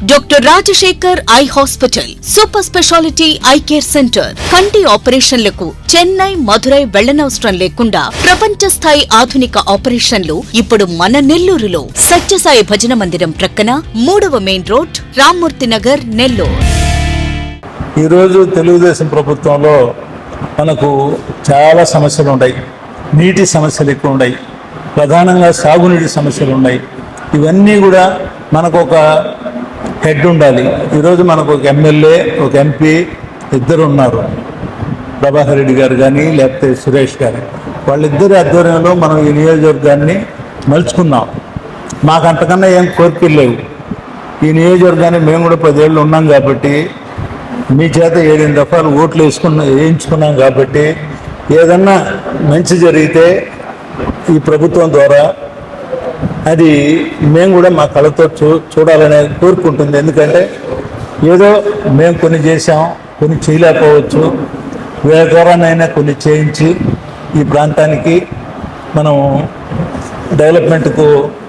Doctor Rajasekhar eye hospital super speciality eye care centre కంటి ఆపరేషన్లకు చెన్నై మధురై వెళ్ళనవసరం లేకుండా ప్రపంచ స్థాయి ఆధునిక ఆపరేషన్లు ఇప్పుడు మన నెల్లూరులో సత్యసాయి భజన మందిరం ప్రక్కన మూడవ మెయిన్ రోడ్ రామ్మూర్తి నగర్ నెల్లూరు ఈరోజు తెలుగుదేశం ప్రభుత్వంలో మనకు చాలా సమస్యలు ఉన్నాయి నీటి సమస్యలు ఎక్కువ ఉన్నాయి ప్రధానంగా సాగునీటి సమస్యలు ఉన్నాయి. ఇవన్నీ కూడా మనకు ఒక హెడ్ ఉండాలి. ఈరోజు మనకు ఒక ఎమ్మెల్యే ఒక ఎంపీ ఇద్దరు ఉన్నారు ప్రభాకర్ రెడ్డి గారు కానీ లేకపోతే సురేష్ గారు వాళ్ళిద్దరి ఆధ్వర్యంలో మనం ఈ నియోజకవర్గాన్ని మలుచుకున్నాం మాకు అంతకన్నా ఏం కోరికలు లేవు. ఈ నియోజకవర్గాన్ని మేము కూడా పదేళ్ళు ఉన్నాం కాబట్టి మీ చేత ఏడెనిమిది దఫాలు ఓట్లు వేసుకున్న వేయించుకున్నాం కాబట్టి ఏదన్నా మంచి జరిగితే ఈ ప్రభుత్వం ద్వారా అది మేము కూడా మా కళతో చూ చూడాలనే కోరుకుంటుంది. ఎందుకంటే ఏదో మేము కొన్ని చేసాం కొన్ని చేయలేకపోవచ్చు. వేరే ద్వారానైనా కొన్ని చేయించి ఈ ప్రాంతానికి మనం డెవలప్మెంట్కు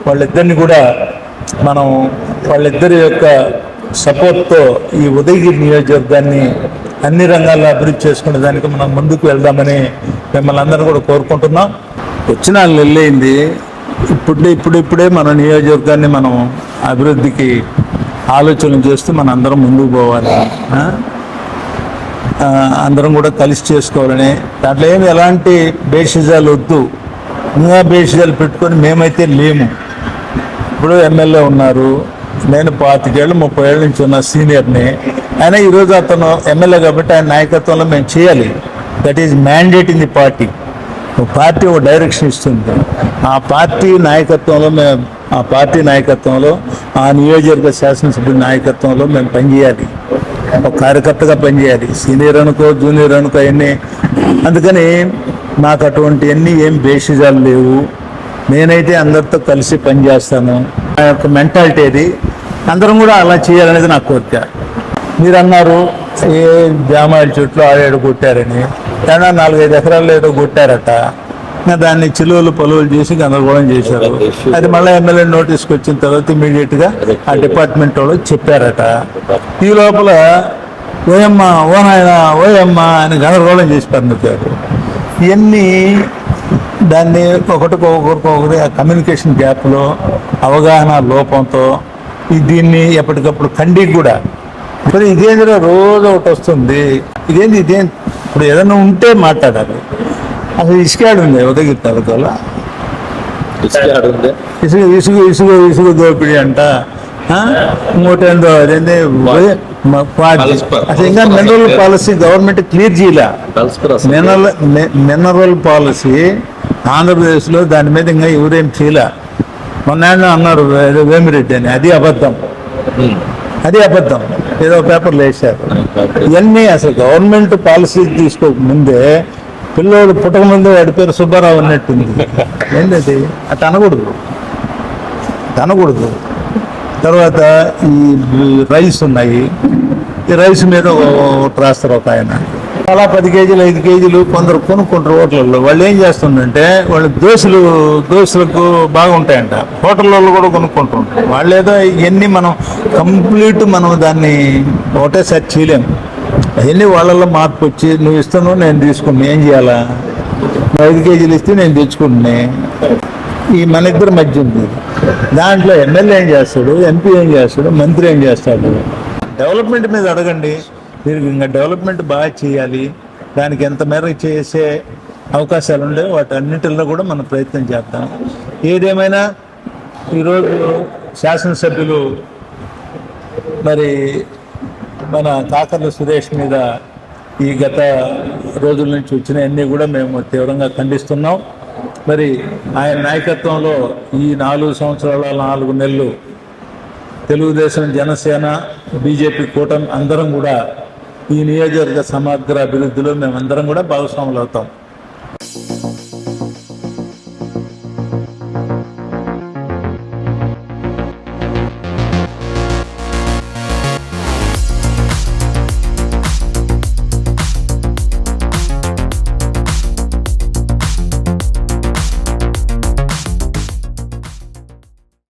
వాళ్ళిద్దరిని కూడా మనం వాళ్ళిద్దరి యొక్క సపోర్ట్తో ఈ ఉదయగిరి నియోజకవర్గాన్ని అన్ని రంగాల్లో అభివృద్ధి చేసుకునే దానికి మనం ముందుకు వెళ్దామని మిమ్మల్ని అందరూ కూడా కోరుకుంటున్నాం. వచ్చిన వాళ్ళు వెళ్ళయింది ఇప్పుడు ఇప్పుడు ఇప్పుడే మన నియోజకవర్గాన్ని మనం అభివృద్ధికి ఆలోచన చేస్తూ మన అందరం ముందుకు పోవాలి. అందరం కూడా కలిసి చేసుకోవాలని. దాంట్లో ఏమి ఎలాంటి బేషిజాలు వద్దు. ఇంకా బేషిజాలు పెట్టుకొని మేమైతే లేము. ఇప్పుడు ఎమ్మెల్యే ఉన్నారు. నేను పాతికేళ్ళు ముప్పై ఏళ్ళ నుంచి ఉన్న సీనియర్ని. అయినా ఈరోజు అతను ఎమ్మెల్యే కాబట్టి ఆయన నాయకత్వంలో మేము చేయాలి. That is mandate in the party party ఒక డైరెక్షన్ ఇస్తుంది. ఆ పార్టీ నాయకత్వంలో మేము ఆ పార్టీ నాయకత్వంలో ఆ నియోజకవర్గ శాసనసభ్యుల నాయకత్వంలో మేము పనిచేయాలి. ఒక కార్యకర్తగా పనిచేయాలి. సీనియర్ అనుకో జూనియర్ అనుకో అవన్నీ అందుకని నాకు అటువంటివన్నీ ఏం బేసిజాలు లేవు. నేనైతే అందరితో కలిసి పనిచేస్తాను. నా యొక్క మెంటాలిటీ అది. అందరం కూడా అలా చేయాలనేది నా కోరిక. మీరు అన్నారు ఏ జామాయిల చెట్లు ఆడేడు కొట్టారని. ఏమన్నా నాలుగైదు ఎకరాల్లో ఏదో కొట్టారట. దాన్ని చిలువలు పొలువులు చేసి గందరగోళం చేశారు. అది మళ్ళీ ఎమ్మెల్యే నోటీస్కి వచ్చిన తర్వాత ఇమీడియట్గా ఆ డిపార్ట్మెంట్ వాళ్ళు చెప్పారట. ఈ లోపల ఓయమ్మ ఓ నాయన ఓయమ్మ అని గందరగోళం చేసి పరిమితారు ఇవన్నీ దాన్ని ఒకటికి ఒకరికొకరి ఆ కమ్యూనికేషన్ గ్యాప్లో అవగాహన లోపంతో దీన్ని ఎప్పటికప్పుడు ఖండికి కూడా మరి ఇదేందిరా రోజు ఒకటి వస్తుంది. ఇదేంది ఇదేం ఇప్పుడు ఏదైనా ఉంటే మాట్లాడాలి. అసలు ఇసుకాడు ఉంది? ఉదగిరి ఉంది? ఇసుక ఇసుక ఇసుక ఇసుక దోపిడీ అంట. ఆ? ఇంకోటి ఏందో అదేంది అసలు ఇంకా మినరల్ పాలసీ గవర్నమెంట్ క్లియర్ చేయలే. మినరల్ మినరల్ పాలసీ ఆంధ్రప్రదేశ్లో దాని మీద ఇంకా ఎవరేం చేయలే. మొన్న అన్నారు వేమిరెడ్డి అని. అది అబద్ధం. అది అబద్ధం. ఏదో పేపర్లు వేశారు. ఇవన్నీ అసలు గవర్నమెంట్ పాలసీ తీసుకోక ముందే పిల్లోడు పుట్టక ముందే వాడి పేరు సుబ్బారావు అన్నట్టుంది. ఏంటది? అట్ట అనకూడదు అనకూడదు తర్వాత ఈ రైస్ ఉన్నాయి. ఈ రైస్ మీద ఒకటి రాస్తారు ఒక ఆయన. అలా పది కేజీలు ఐదు కేజీలు కొందరు కొనుక్కుంటారు హోటల్లో వాళ్ళు ఏం చేస్తుందంటే వాళ్ళు దోశలు దోశలకు బాగుంటాయంట. హోటళ్ళలో కూడా కొనుక్కుంటుంటారు వాళ్ళు ఏదో ఇవన్నీ మనం కంప్లీట్ మనం దాన్ని ఒకటేసారి చేయలేము అవన్నీ వాళ్ళల్లో మార్పు వచ్చి నువ్వు ఇస్తాను నేను తీసుకుని ఏం చేయాలా? నువ్వు ఐదు కేజీలు ఇస్తే నేను తెచ్చుకుంటున్నా ఈ మన ఇద్దరి మధ్య ఉంది. దాంట్లో ఎమ్మెల్యే ఏం చేస్తాడు ఎంపీ ఏం చేస్తాడు మంత్రి ఏం చేస్తాడు? డెవలప్మెంట్ మీద అడగండి. మీరు ఇంకా డెవలప్మెంట్ బాగా చేయాలి. దానికి ఎంత మేర చేసే అవకాశాలు ఉండేవి వాటి అన్నింటిలో కూడా మనం ప్రయత్నం చేద్దాం. ఏదేమైనా ఈరోజు శాసనసభ్యులు మరి మన కాకర్ల సురేష్ మీద ఈ గత రోజుల నుంచి వచ్చినవన్నీ కూడా మేము తీవ్రంగా ఖండిస్తున్నాం. మరి ఆయన నాయకత్వంలో ఈ నాలుగు సంవత్సరాల నాలుగు నెలలు తెలుగుదేశం జనసేన బీజేపీ కూటమి అందరం కూడా ఈ నియోజకవర్గ సమగ్ర అభివృద్ధిలో మేమందరం కూడా భాగస్వాములు అవుతాం.